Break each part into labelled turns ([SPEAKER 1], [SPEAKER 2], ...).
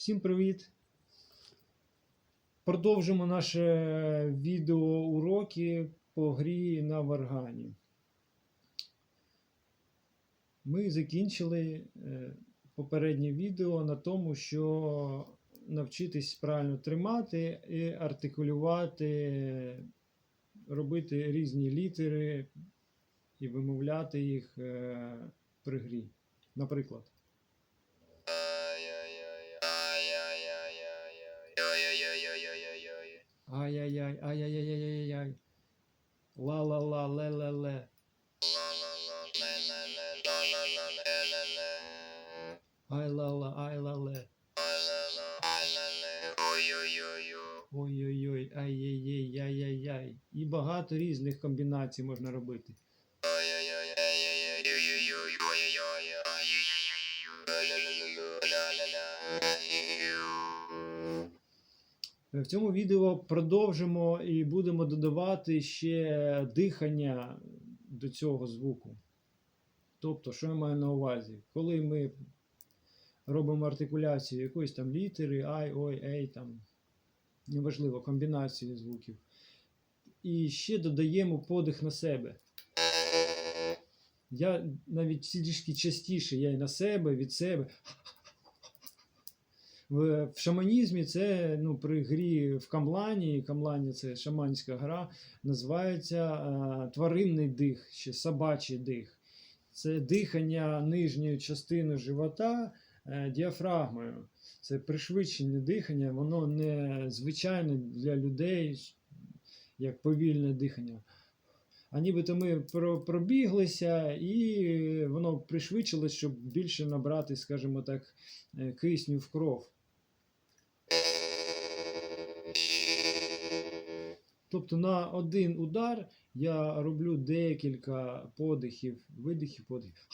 [SPEAKER 1] Всім привіт! Продовжимо наше відеоуроки по грі на варгані. Ми закінчили е, попереднє відео на тому, що навчитись правильно тримати і артикулювати, робити різні літери і вимовляти їх е, при грі. Наприклад. Ай-яй-яй, ай-яй-яй-яй-яй. Ла-ла-ла, ле-ле-ле. Ай-ла-ла, ай-ла-ле. Ой-ой-ой, ай-яй-яй, яй-яй-яй. І багато різних комбінацій можна робити. В цьому відео продовжимо і будемо додавати ще дихання до цього звуку. Тобто, що я маю на увазі? Коли ми робимо артикуляцію якоїсь там літери, ай, ой, ей, там, неважливо, комбінації звуків. І ще додаємо подих на себе. Я навіть трішки частіше, я і на себе, від себе. В, шаманізмі це ну, при грі в камлані, камлані це шаманська гра, називається е, тваринний дих, ще собачий дих. Це дихання нижньої частини живота е, діафрагмою. Це пришвидшене дихання, воно не звичайне для людей, як повільне дихання. А нібито ми пробіглися, і воно пришвидшилось, щоб більше набрати, скажімо так, е, кисню в кров. Тобто на один удар я роблю декілька подихів, видихів, подихів.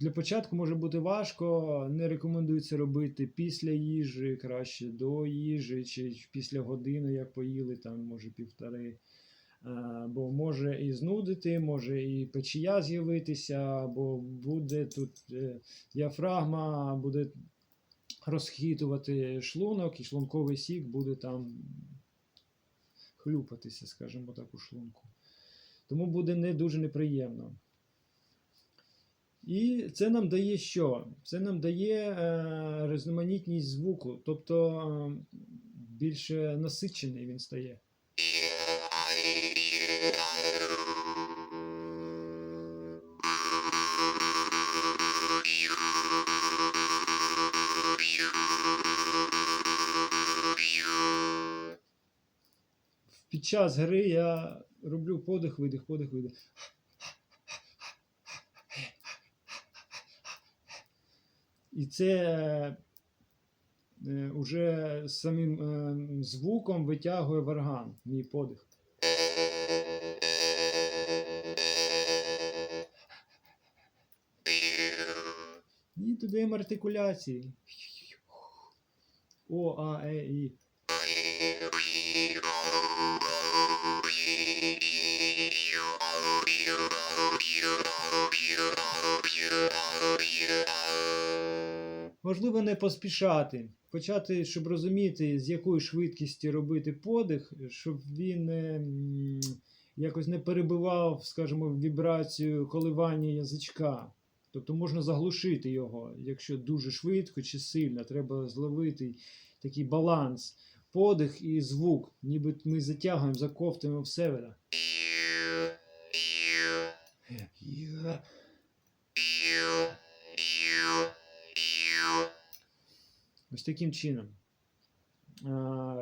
[SPEAKER 1] Для початку може бути важко, не рекомендується робити після їжі, краще до їжі, чи після години, як поїли, там може півтори. Е, Бо може і знудити, може і печія з'явитися, або буде тут е, діафрагма, буде розхитувати шлунок, і шлунковий сік буде там хлюпатися, скажімо так, у шлунку. Тому буде не дуже неприємно. І це нам дає що? Це нам дає е, різноманітність звуку, тобто е, більше насичений він стає. Під час гри я роблю подих, видих, подих, видих. І це е, уже самим е, звуком витягує варган, мій подих. І додаємо артикуляції. О, А, Е, І. Можливо, не поспішати. Почати, щоб розуміти, з якою швидкістю робити подих, щоб він якось не перебивав, скажімо, вібрацію коливання язичка. Тобто можна заглушити його, якщо дуже швидко чи сильно, треба зловити такий баланс, подих і звук, ніби ми затягуємо, заковтуємо в себе. Таким чином.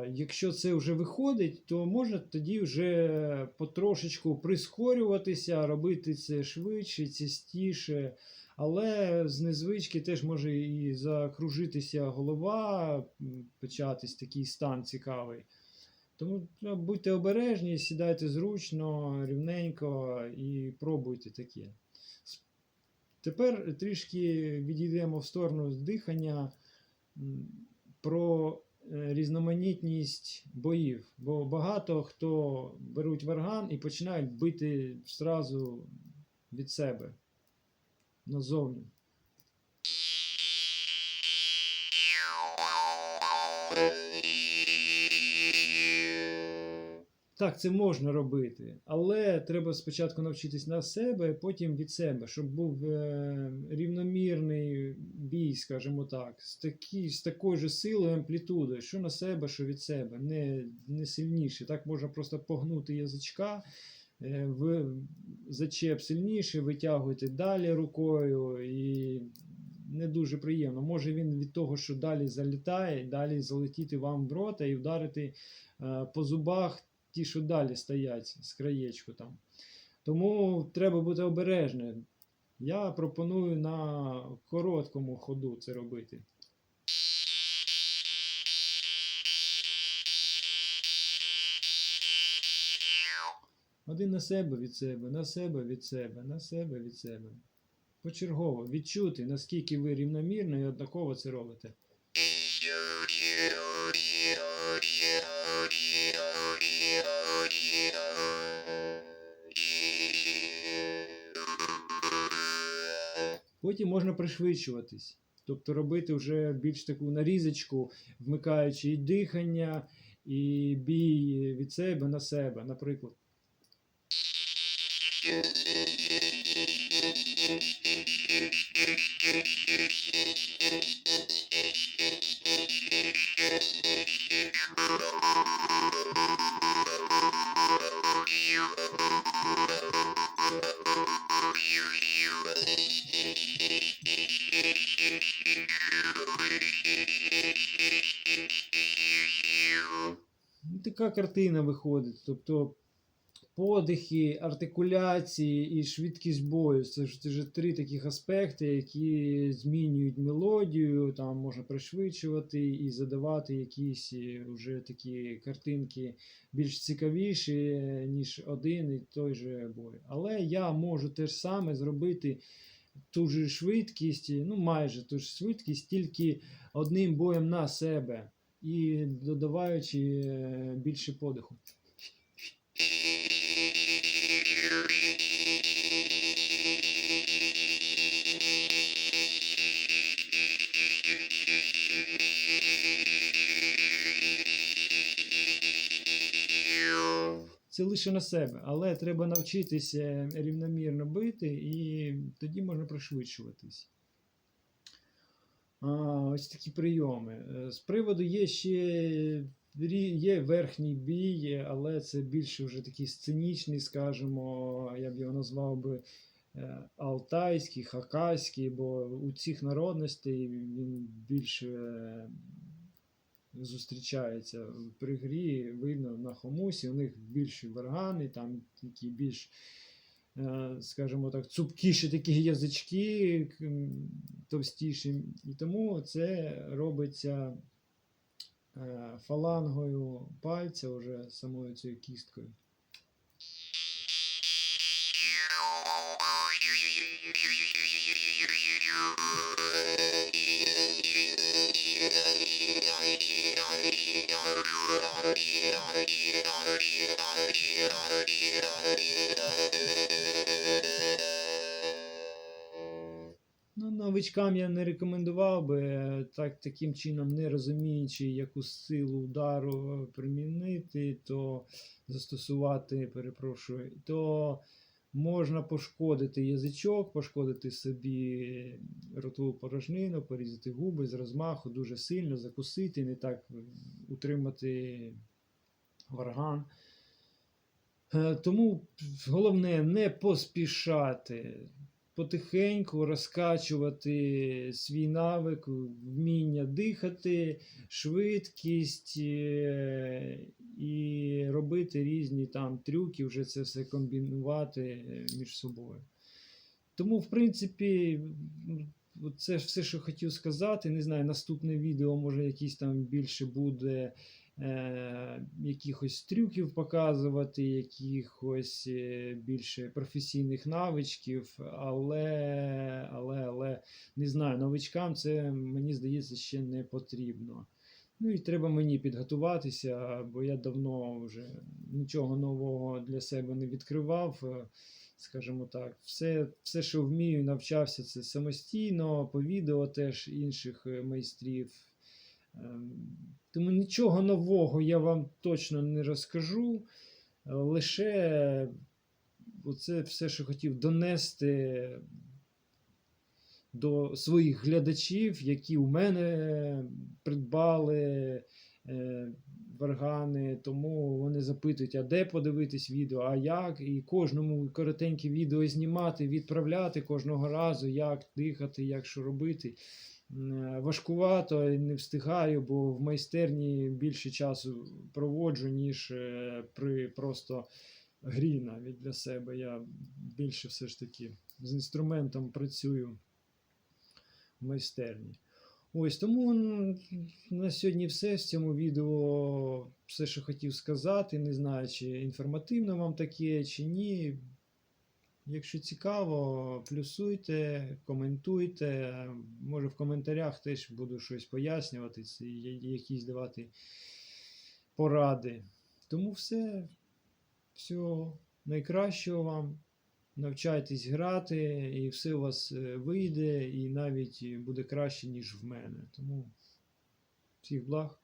[SPEAKER 1] Якщо це вже виходить, то можна тоді вже потрошечку прискорюватися, робити це швидше, частіше. Але з незвички теж може і закружитися голова, початись такий стан цікавий. Тому ну, будьте обережні, сідайте зручно, рівненько і пробуйте таке. Тепер трішки відійдемо в сторону дихання про е, різноманітність боїв. Бо багато хто беруть варган і починають бити зразу від себе назовні. Так, це можна робити, але треба спочатку навчитись на себе, потім від себе, щоб був е, рівномірний бій, скажімо так, з, такі, з такою ж силою амплітудою, що на себе, що від себе, не, не сильніше. Так можна просто погнути язичка, е, в зачеп сильніше, витягуєте далі рукою і не дуже приємно. Може він від того, що далі залітає, далі залетіти вам в рота і вдарити е, по зубах ті, що далі стоять з краєчку там. Тому треба бути обережним. Я пропоную на короткому ходу це робити. Один на себе від себе, на себе від себе, на себе від себе. Почергово відчути, наскільки ви рівномірно і однаково це робите. Потім можна пришвидшуватись, тобто робити вже більш таку нарізочку, вмикаючи і дихання, і бій від себе на себе, наприклад. Така картина виходить. Тобто подихи, артикуляції і швидкість бою. Це ж, це ж три таких аспекти, які змінюють мелодію, там можна пришвидшувати і задавати якісь е, вже такі картинки більш цікавіші, ніж один і той же бой. Але я можу те ж саме зробити ту ж швидкість, ну майже ту ж швидкість, тільки одним боєм на себе і додаваючи е, більше подиху. Це лише на себе, але треба навчитися рівномірно бити, і тоді можна пришвидшуватись. Ось такі прийоми. Е, З приводу є ще є верхній бій, але це більше вже такий сценічний, скажімо, я б його назвав би е, алтайський, хакаський, бо у цих народностей він більше е, зустрічається при грі, видно на хомусі, у них більші варгани, там такі більш, скажімо так, цупкіші такі язички, товстіші. І тому це робиться е, фалангою пальця, вже самою цією кісткою. Ну, новичкам я не рекомендував би е, так, таким чином, не розуміючи, яку силу удару примінити, то застосувати, перепрошую, то можна пошкодити язичок, пошкодити собі ротову порожнину, порізати губи з розмаху дуже сильно, закусити, не так утримати варган. Е, Тому головне не поспішати, потихеньку розкачувати свій навик, вміння дихати, швидкість е, і робити різні там трюки, вже це все комбінувати е, між собою. Тому, в принципі, це все, що хотів сказати. Не знаю, наступне відео, може, якісь там більше буде е, якихось трюків показувати, якихось е, більше професійних навичків, але, але, але не знаю, новичкам це, мені здається, ще не потрібно. Ну і треба мені підготуватися, бо я давно вже нічого нового для себе не відкривав. е, Скажімо так, все, все, що вмію, навчався це самостійно, по відео теж інших е, майстрів. Ем, Тому нічого нового я вам точно не розкажу. Лише оце все, що хотів донести до своїх глядачів, які у мене придбали е, варгани, тому вони запитують, а де подивитись відео, а як, і кожному коротеньке відео знімати, відправляти кожного разу, як дихати, як що робити. Важкувато, не встигаю, бо в майстерні більше часу проводжу, ніж е, при просто грі навіть для себе. Я більше все ж таки з інструментом працюю майстерні. Ось тому на сьогодні все з цьому відео. Все, що хотів сказати. Не знаю, чи інформативно вам таке, чи ні. Якщо цікаво, плюсуйте, коментуйте. Може в коментарях теж буду щось пояснювати, якісь давати поради. Тому все. Всього найкращого вам. Навчайтесь грати, і все у вас е, вийде, і навіть буде краще, ніж в мене. Тому всіх благ.